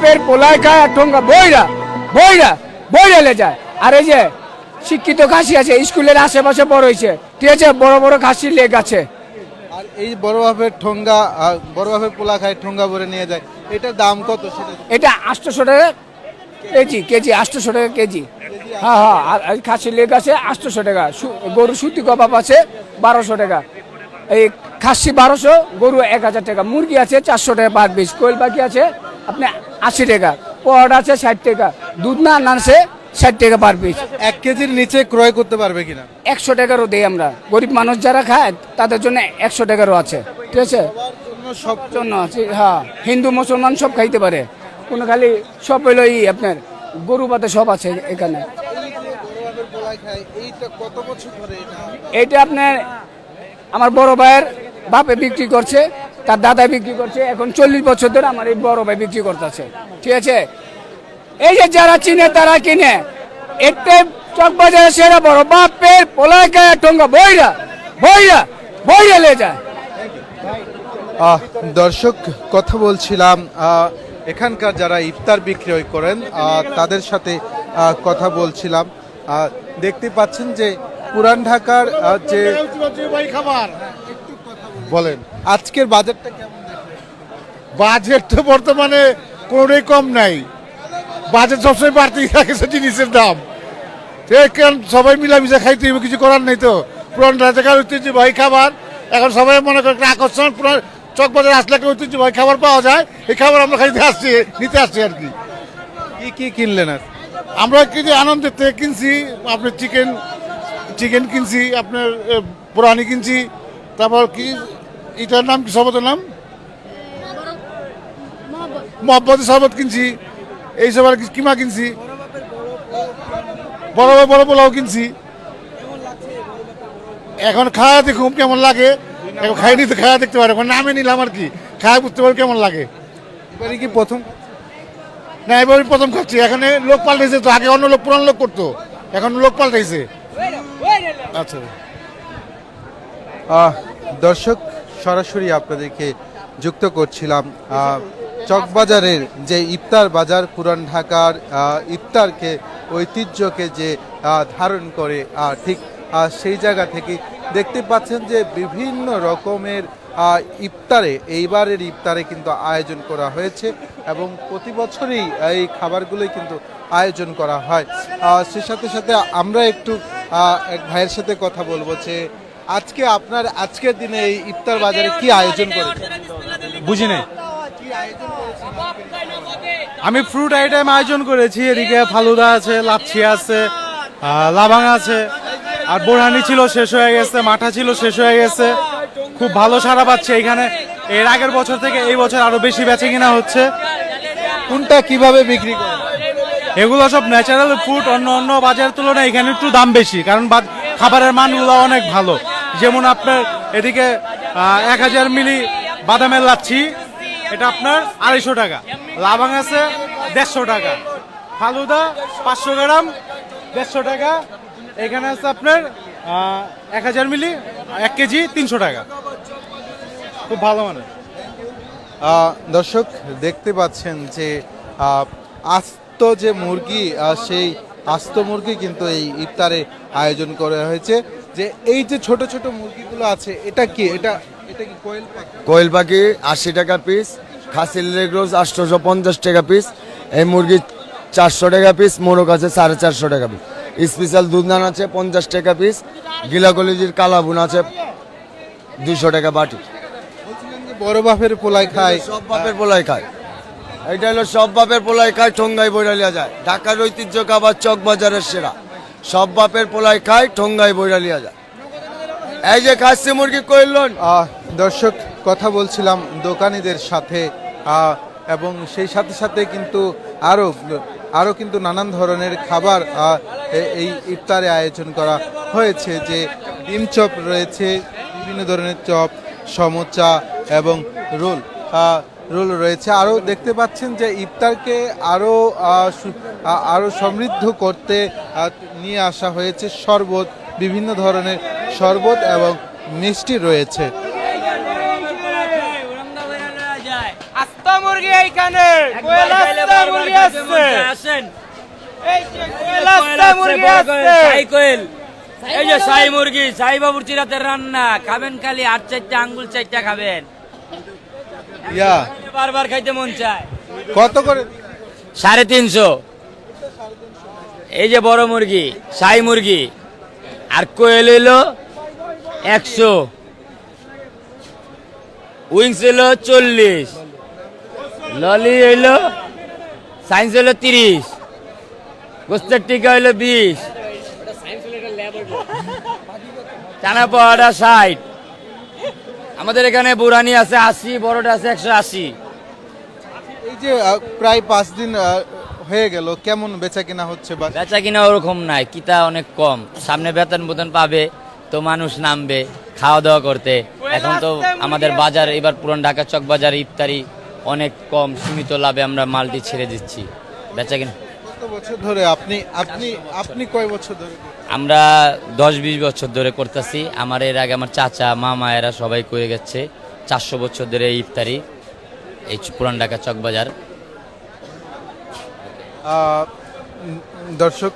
বাপের পোলায় খায় আর ঠোঙ্গা বইরা বইরা বইরা লে যায়। আর এই যে শিক্ষিত খাসি আছে স্কুলের আশেপাশে বড় হয়েছে ঠিক আছে বড় বড় খাসি লেগ আছে। আর এই বড় বাপের ঠোঙ্গা বড় বাপের পোলা খায় ঠোঙ্গা ভরে নিয়ে যায়। এটার দাম কত সেটা? এটা আটশোশো টাকা কেজি কেজি আটশোশো টাকা কেজি। হ্যাঁ হ্যাঁ আর আর খাসি লেগ আছে আটশোশো টাকা। গরু সুতি কবাব আছে বারোশো টাকা। এই খাসি বারোশো গরু এক হাজার টাকা। মুরগি আছে চারশো টাকা পার পিস। কোয়েল পাখি আছে আপনি আশি টাকা পরোটা আছে ষাট টাকা দুধ না আছে ষাট টাকা পার পিস এক কেজির নিচে ক্রয় করতে পারবে কিনা? একশো টাকারও দেই আমরা। গরিব মানুষ যারা খায় তাদের জন্য একশো টাকারও আছে। ঠিক আছে? সব জন্য আছে হ্যাঁ। হিন্দু মুসলমান সব খাইতে পারে। কোনো খালি সব হইল ই আপনার গরু পাতে সব আছে এখানে। এটা? আপনার আমার বড় ভাইয়ের বাপে বিক্রি করছে। তার দাদা বিক্রি করছে। এখন চল্লিশ বছর ধরে আমার এই বড় ভাই বিক্রি করতেছে। ঠিক আছে? এই যে যারা চিনে তারা কিনে। একটাই চক বাজারে সেরা বড় বাপের পোলায় গায়ে ঠোঙ্গা বইরা বইরা বইরা লে যায়। আহ, দর্শক কথা বলছিলাম আহ, এখানকার যারা ইফতার বিক্রয় করেন তাদের সাথে কথা বলছিলাম। দেখতে পাচ্ছেন যে পুরান ঢাকার যে খাবার। বলেন। আজকের বাজারটা কেমন বাজেট তো বর্তমানে কোনোটাই কম নাই। বাজেট সবসময় বাড়তেই থাকেছে জিনিসের দাম। কারণ সবাই মিলামিশে খাইতে হবে কিছু করার নেই তো। পুরান রাজাকার ঐতিহ্যবাহী খাবার। এখন সবাই মনে করে আকর্ষণ পুরান চকবাজার আসলে একটা ঐতিহ্যবাহী খাবার পাওয়া যায়। এই খাবার আমরা খাইতে আসছি নিতে আসছি আর কি। কি কি কিনলেন আর আমরা কিছু আনন্দের থেকে কিনছি আপনার চিকেন চিকেন কিনছি আপনার এ, পোড়ানি কিনছি তারপর কি এটার নাম কি শরবতের নাম? মহব্বতের শরবত কিনছি। এইসব আর কি কিমা কিনছি। বড় বড় বড় পোলাও কিনছি। এখন খাওয়া দেখুন কেমন লাগে। এখন খাইনি তো খাওয়া দেখতে পারে এখন নামে নিলাম আর কি। খাওয়া বুঝতে পারি কেমন লাগে। এবারে কি প্রথম? না এবার প্রথম খাচ্ছি। এখানে লোক পাল্টাইছে তো। আগে অন্য লোক পুরান লোক করতো। এখন লোক পাল্টাইছে। আচ্ছা। আহ, দর্শক সরাসরি আপনাদেরকে যুক্ত করছিলাম চকবাজারের যে ইফতার বাজার, পুরান ঢাকার ইফতারকে, ঐতিহ্যকে যে ধারণ করে ঠিক সেই জায়গা থেকে দেখতে পাচ্ছেন যে বিভিন্ন রকমের ইফতারে, এইবারের ইফতারে কিন্তু আয়োজন করা হয়েছে এবং প্রতি বছরই এই খাবারগুলোই কিন্তু আয়োজন করা হয়। সে সাথে সাথে আমরা একটু এক ভাইয়ের সাথে কথা বলব যে আজকে আপনার, আজকের দিনে এই ইফতার বাজারে কি আয়োজন করেছে বুঝি আমি ফ্রুট আইটেম আয়োজন করেছি, এদিকে ফালুদা আছে, লাচ্ছি আছে লাবাং আছে, আর বোরহানি ছিল, শেষ হয়ে গেছে, মাঠা ছিল, শেষ হয়ে গেছে। খুব ভালো সারা পাচ্ছে এখানে। এর আগের বছর থেকে এই বছর আরও বেশি বেচে কিনা হচ্ছে। কোনটা কীভাবে বিক্রি করে এগুলো সব ন্যাচারাল ফুড অন্য অন্য বাজারের তুলনায় এখানে একটু দাম বেশি, কারণ খাবারের মানগুলো অনেক ভালো। যেমন আপনার এদিকে এক হাজার মিলি বাদামের লাচ্ছি, এটা আপনার আড়াইশো টাকা। লাবাং আছে দেড়শো টাকা। ফালুদা পাঁচশো গ্রাম দেড়শো টাকা। এখানে আছে আপনার এক হাজার মিলি এক কেজি তিনশো টাকা। খুব ভালো মানে দর্শক, দেখতে পাচ্ছেন যে আস্ত যে মুরগি সেই আস্ত মুরগি কিন্তু এই ইফতারে আয়োজন করা হয়েছে। যে এই যে ছোট ছোট মুরগিগুলো আছে এটা কি? এটা এটা কি কোয়েল পাখি? কোয়েল পাখি আশি টাকা পিস খাসির লেগ রোজ আটশোশো পঞ্চাশ টাকা পিস এই মুরগি চারশো টাকা পিস মোরগ আছে সাড়ে চারশো টাকা পিস স্পেশাল দুধনান আছে পঞ্চাশ টাকা পিস গিলা কলিজির কালাবুন আছে দুশো টাকা বাটি। বড় বাপের পোলাই খায়। সব বাপের পোলাই খায়। এটা হলো সব বাপের পোলাই খায় ঠোঙ্গাই বৈরালিয়া যায়। ঢাকার ঐতিহ্য খাবার চক বাজারের সেরা। সব বাপের পোলাই খায় ঠোঙ্গাই বৈরালিয়া যায়। এই যে খাসি মুরগি কইলন আহ, দর্শক কথা বলছিলাম দোকানিদের সাথে এবং সেই সাথে সাথে কিন্তু আরও আরও কিন্তু নানান ধরনের খাবার এই ইফতারে আয়োজন করা হয়েছে যে ডিম চপ রয়েছে বিভিন্ন ধরনের চপ সমোচা এবং রোল। রোল রয়েছে। আরও দেখতে পাচ্ছেন যে ইফতারকে আরও আরও সমৃদ্ধ করতে নিয়ে আসা হয়েছে শরবত বিভিন্ন ধরনের শরবত এবং মিষ্টি রয়েছে। আস্তা মুরগি এইখানে। আসেন। এই যে সাই মুরগি সাই বাবুর চিরাতের রান্না। খাবেন খালি আট চারটা আঙ্গুল চারটা খাবেন। ইয়া। বারবার খাইতে মন চায়। কত করে? সাড়ে তিনশো। এই যে বড় মুরগি সাই মুরগি আর কোয়েল হইল একশো। উইংস হইল চল্লিশ। ললি হইল সায়েন্স হইল তিরিশ। গোস্তের টিকা হইল বিশ। চানা পাওয়াটা ষাট। আমাদের এখানে বুড়ানি আছে আশি বড়টা আছে একশো আশি। এই যে প্রায় পাঁচ দিন হয়ে গেল কেমন বেচা কিনা হচ্ছে বা বেচা কিনা ওরকম নাই কিতা অনেক কম। সামনে বেতন বেতন পাবে তো মানুষ নামবে খাওয়া দাওয়া করতে। এখন তো আমাদের বাজার এবার পুরান ঢাকা চক বাজার ইফতারি অনেক কম সীমিত লাভে আমরা মালটি ছেড়ে দিচ্ছি। বেচা কিনা কত বছর ধরে আপনি আপনি আপনি কয় বছর ধরে আমরা দশ বিশ বছর ধরে করতেছি। আমার এর আগে আমার চাচা মামা এরা সবাই করে গেছে। চারশো বছর ধরে ইফতারি এই পুরান ঢাকা চক বাজার আহ, উম, দর্শক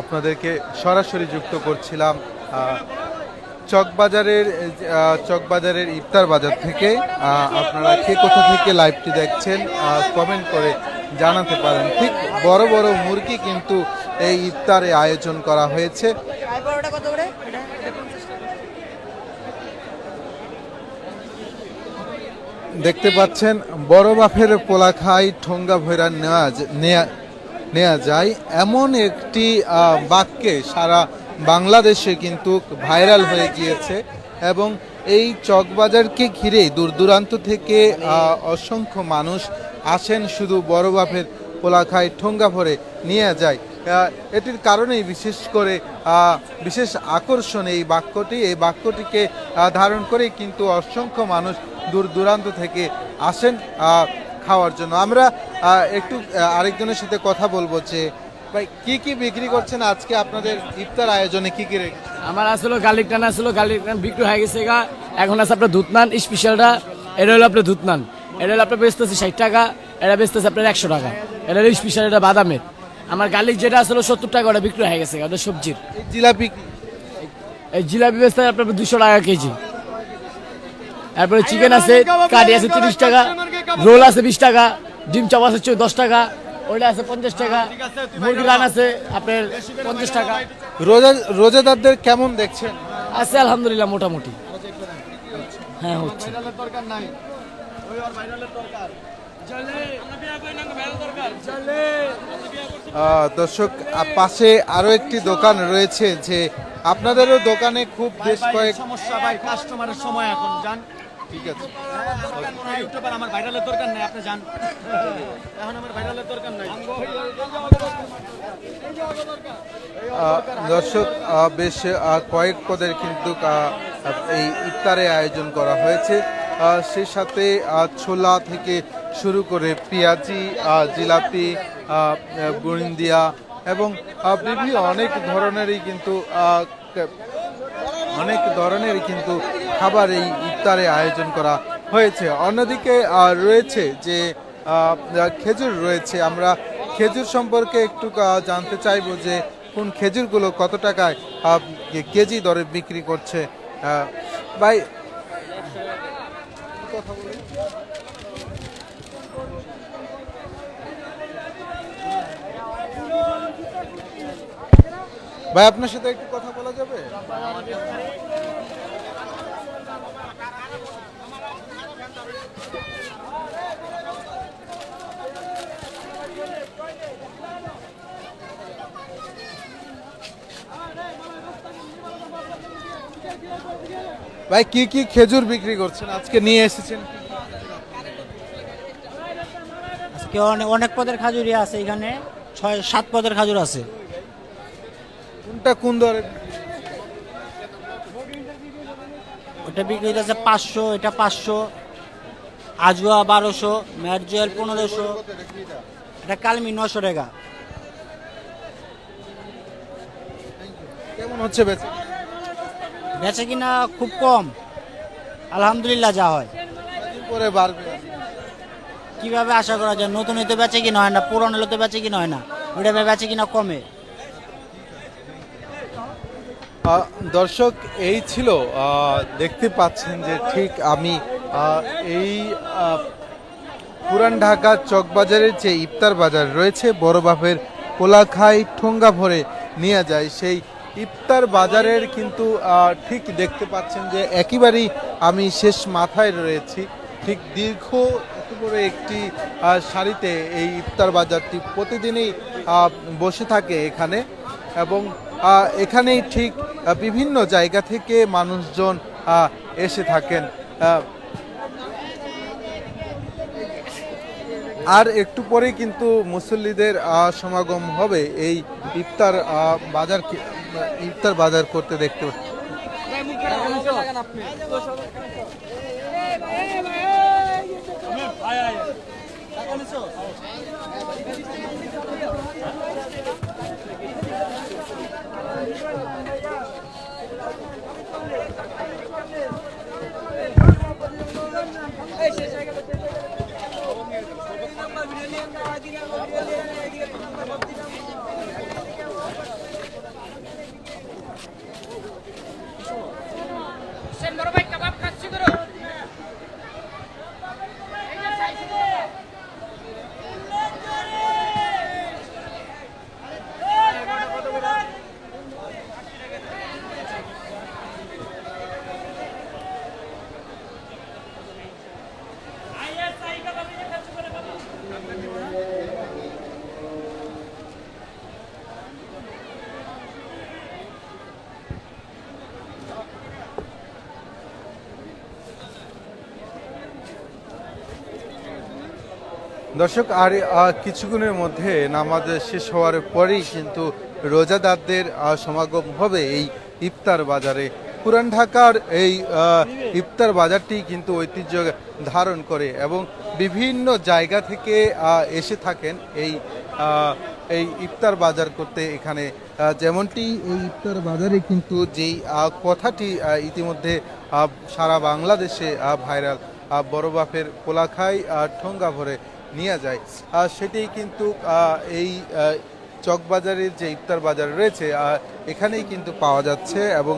আপনাদেরকে সরাসরি যুক্ত করছিলাম চকবাজারের চকবাজারের ইফতার বাজার থেকে। আপনারা কে কোথা থেকে লাইভটি দেখছেন কমেন্ট করে জানাতে পারেন ঠিক বড় বড় মুরগি কিন্তু এই ইফতারে আয়োজন করা হয়েছে। দেখতে পাচ্ছেন বড় বাফের পোলা খাই ঠোঙ্গা ভৈরা নেওয়া নেওয়া যায়। এমন একটি আহ, বাক্যে সারা বাংলাদেশে কিন্তু ভাইরাল হয়ে গিয়েছে এবং এই চকবাজারকে ঘিরে দূর দূরান্ত থেকে আহ, অসংখ্য মানুষ আসেন শুধু বড় বাফের পোলা খাই ঠোঙ্গা ভরে নিয়ে যায়। এটির কারণেই বিশেষ করে বিশেষ আকর্ষণ এই বাক্যটি। এই বাক্যটিকে ধারণ করেই কিন্তু অসংখ্য মানুষ দূর দূরান্ত থেকে আসেন খাওয়ার জন্য। আমরা একটু আরেকজনের সাথে কথা বলব যে, ভাই, কি কি বিক্রি করছেন? আজকে আপনাদের ইফতার আয়োজনে কি কি আমার আসলে গার্লিক টান আসলে গার্লিক টান বিক্রি হয়ে গেছে গা। এখন আছে আপনার দুধনান স্পেশালটা এটা হলো আপনার দুধনান এটা হলো আপনার বেচতেছে ষাট টাকা, এটা বেচতেছে আপনার একশো টাকা। এটা স্পেশাল এটা বাদামের। আমার গার্লিক যেটা আসলে সত্তর টাকা ওটা বিক্রি হয়ে গেছে ওটা সবজির। জিলাপি এই জিলাপি বেচতে আপনার দুশো টাকা কেজি। তারপরে চিকেন আছে কারি আছে তিরিশ টাকা রোল আছে বিশ টাকা ডিম চাপ আছে দশ টাকা ওটা আছে পঞ্চাশ টাকা মুরগি রান আছে আপনার পঞ্চাশ টাকা। রোজা রোজাদারদের কেমন দেখছেন? আছে আলহামদুলিল্লাহ মোটামুটি। হ্যাঁ হচ্ছে। আহ, দর্শক পাশে আরও একটি দোকান রয়েছে যে আপনাদেরও দোকানে খুব বেশ কয়েক সমস্যা ভাই কাস্টমারের সময় এখন যান। ঠিক আছে। ইউটিউবার আমার ভাইরালের দরকার নাই আপনি যান। এখন আমার ভাইরালের দরকার নাই। দর্শক বেশ কয়েক পদের কিন্তু এই ইফতারে আয়োজন করা হয়েছে। সেই সাথে ছোলা থেকে শুরু করে পেঁয়াজি জিলাপি বুরিন্দিয়া এবং বিভিন্ন অনেক ধরনেরই কিন্তু অনেক ধরনেরই কিন্তু খাবার এই ইফতারে আয়োজন করা হয়েছে। অন্যদিকে রয়েছে যে খেজুর রয়েছে। আমরা খেজুর সম্পর্কে একটু জানতে চাইব যে, কোন খেজুরগুলো কত টাকায় কেজি দরে বিক্রি করছে? ভাই ভাই, আপনার সাথে একটু কথা বলা যাবে? ভাই, কি কি খেজুর বিক্রি করছেন? আজকে নিয়ে এসেছেন আজকে অনেক অনেক পদের খাজুরি আছে এখানে। ছয়, সাত পদের খাজুর আছে। কোনটা কোন দরে? ওটা বিক্রি হচ্ছে পাঁচশো এটা পাঁচশো আজুয়া বারোশো ম্যারজুয়েল পনেরোশো। এটা কালমি নশো টাকা। কেমন হচ্ছে বেচে? বেচে কিনা খুব কম। আলহামদুলিল্লাহ যা হয়। পরে বাড়বে কীভাবে আশা করা যায়? নতুন হইতে বেচে কিনা হয় না পুরান হলে তো বেচে কিনা হয় না। ওইটা বেচে কিনা কমে। দর্শক, এই ছিল দেখতে পাচ্ছেন যে ঠিক আমি এই পুরান ঢাকার চকবাজারের যে ইফতার বাজার রয়েছে, বড় বাপের কোলাখাই ঠোঙ্গা ভরে নিয়ে যায়। সেই ইফতার বাজারের কিন্তু ঠিক দেখতে পাচ্ছেন যে একেবারেই আমি শেষ মাথায় রয়েছি। ঠিক দীর্ঘ বড় একটি সারিতে এই ইফতার বাজারটি প্রতিদিনই বসে থাকে এখানে। এবং এখানেই ঠিক বিভিন্ন জায়গা থেকে মানুষজন এসে থাকেন। আর একটু পরে কিন্তু মুসল্লিদের সমাগম হবে এই ইফতার বাজার ইফতার বাজার করতে দেখতে Gracias. দর্শক আর কিছুক্ষণের মধ্যে নামাজ শেষ হওয়ার পরেই কিন্তু রোজাদারদের সমাগম হবে এই ইফতার বাজারে। পুরান ঢাকার এই ইফতার বাজারটি কিন্তু ঐতিহ্য ধারণ করে এবং বিভিন্ন জায়গা থেকে এসে থাকেন এই এই ইফতার বাজার করতে এখানে। যেমনটি এই ইফতার বাজারে কিন্তু যেই কথাটি ইতিমধ্যে সারা বাংলাদেশে ভাইরাল আহ, বড় বাপের কোলাখাই আহ, ঠোঙ্গা ভরে নিয়ে যায়। সেটি কিন্তু এই চকবাজারের যে ইফতার বাজার রয়েছে এখানেই কিন্তু পাওয়া যাচ্ছে এবং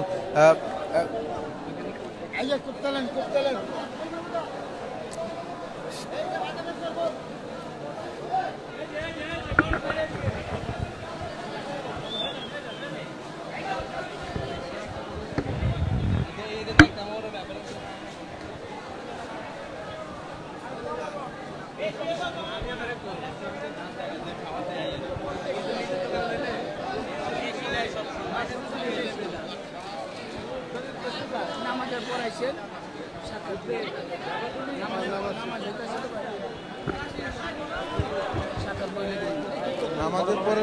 আহ, আমাদের পরে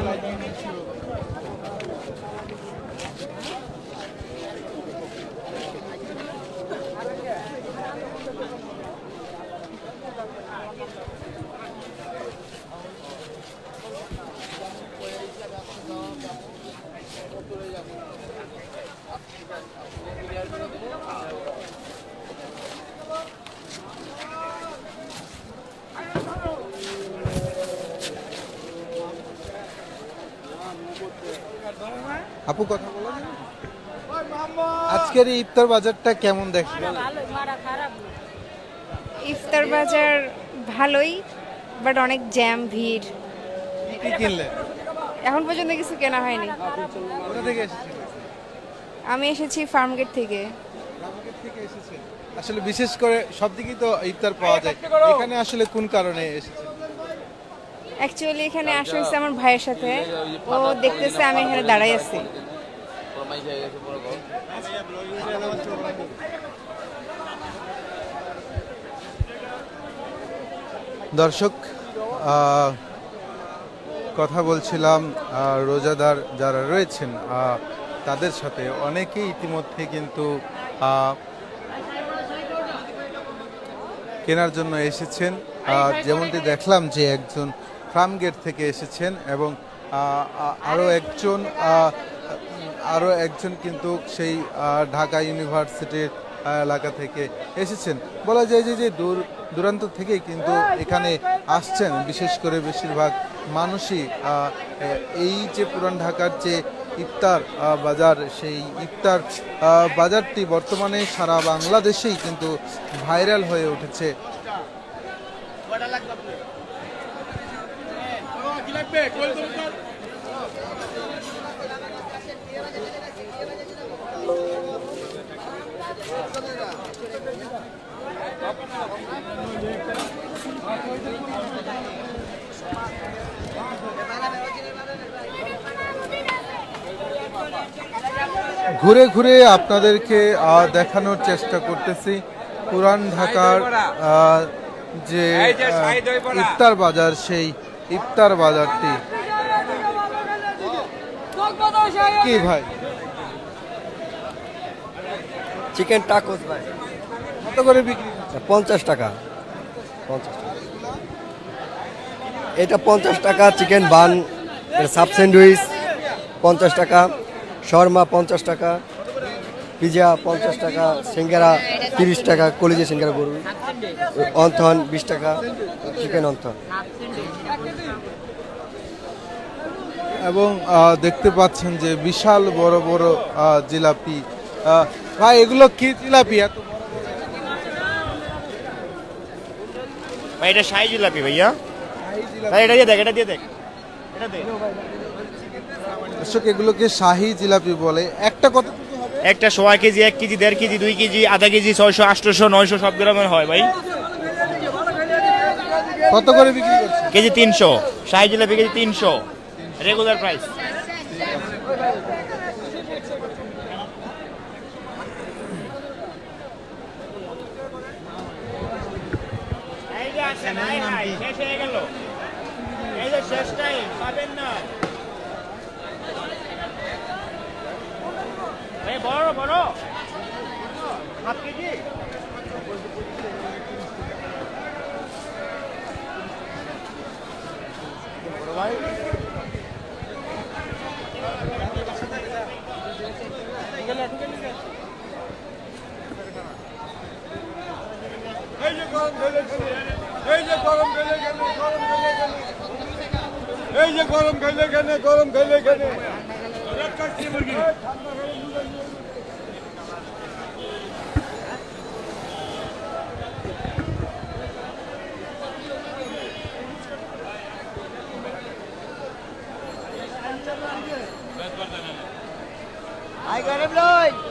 আপু কথা বলো আজকের এই ইফতার বাজারটা কেমন দেখলেন? ইফতার বাজার ভালোই বাট অনেক জ্যাম ভিড়। কি কিনলেন? এখন পর্যন্ত কিছু কেনা হয়নি। কোথা থেকে এসেছেন? আমি এসেছি ফার্মগেট থেকে। থেকে এসেছেন। আসলে বিশেষ করে সব দিকেই তো ইফতার পাওয়া যায়। এখানে আসলে কোন কারণে এসেছেন? অ্যাকচুয়ালি এখানে আসা হয়েছে আমার ভাইয়ের সাথে। ও দেখতেছে আমি এখানে দাঁড়াই আছি। দর্শক আহ, কথা বলছিলাম আহ, রোজাদার যারা রয়েছেন আহ, তাদের সাথে। অনেকেই ইতিমধ্যে কিন্তু আহ, কেনার জন্য এসেছেন। আহ, যেমনটি দেখলাম যে একজন ফার্ম গেট থেকে এসেছেন এবং আরও একজন আরও একজন কিন্তু সেই ঢাকা ইউনিভার্সিটির এলাকা থেকে এসেছেন। বলা যায় যে যে দূর দূরান্ত থেকেই কিন্তু এখানে আসছেন। বিশেষ করে বেশিরভাগ মানুষই এই যে পুরান ঢাকার যে ইফতার বাজার সেই ইফতার বাজারটি বর্তমানে সারা বাংলাদেশেই কিন্তু ভাইরাল হয়ে উঠেছে। ঘুরে ঘুরে আপনাদেরকে দেখানোর চেষ্টা করতেছি। পুরান ঢাকার যে ইফতার বাজার সেই ইফতার বাজারটি। কি ভাই? চিকেন টাকোস ভাই। কত করে বিক্রি পঞ্চাশ টাকা। পঞ্চাশ টাকা। এটা পঞ্চাশ টাকা চিকেন বান এর সাব স্যান্ডউইচ পঞ্চাশ টাকা শর্মা পঞ্চাশ টাকা পিজা পঞ্চাশ টাকা সিঙ্গারা তিরিশ টাকা কলিজে সিঙ্গারা গরু অন্থন বিশ টাকা চিকেন অন্থন। এবং দেখতে পাচ্ছেন যে বিশাল বড় বড় জিলাপি। ভাই এগুলো কি জিলাপি? এত ভাই এটা শাহি জিলাপি ভাইয়া। ভাই এটা দিয়ে দেখ এটা দিয়ে দেখ। এটা দে। দর্শক এগুলোকে শাহি জিলাপি বলে। একটা কত একটা সোয়া কেজি এক কেজি দেড় কেজি দুই কেজি আধা কেজি ছয়শো আটশোশো নয়শো সব গ্রামের হয় ভাই। কত করে বিক্রি করছে কেজি তিনশো। শাহি জিলাপি কেজি তিনশো। রেগুলার প্রাইস এই যে শেষ হয়ে গেল। এই যে শেষ টাইম, পাবেন না। গরম খেলে এখানে I got him, Lloyd!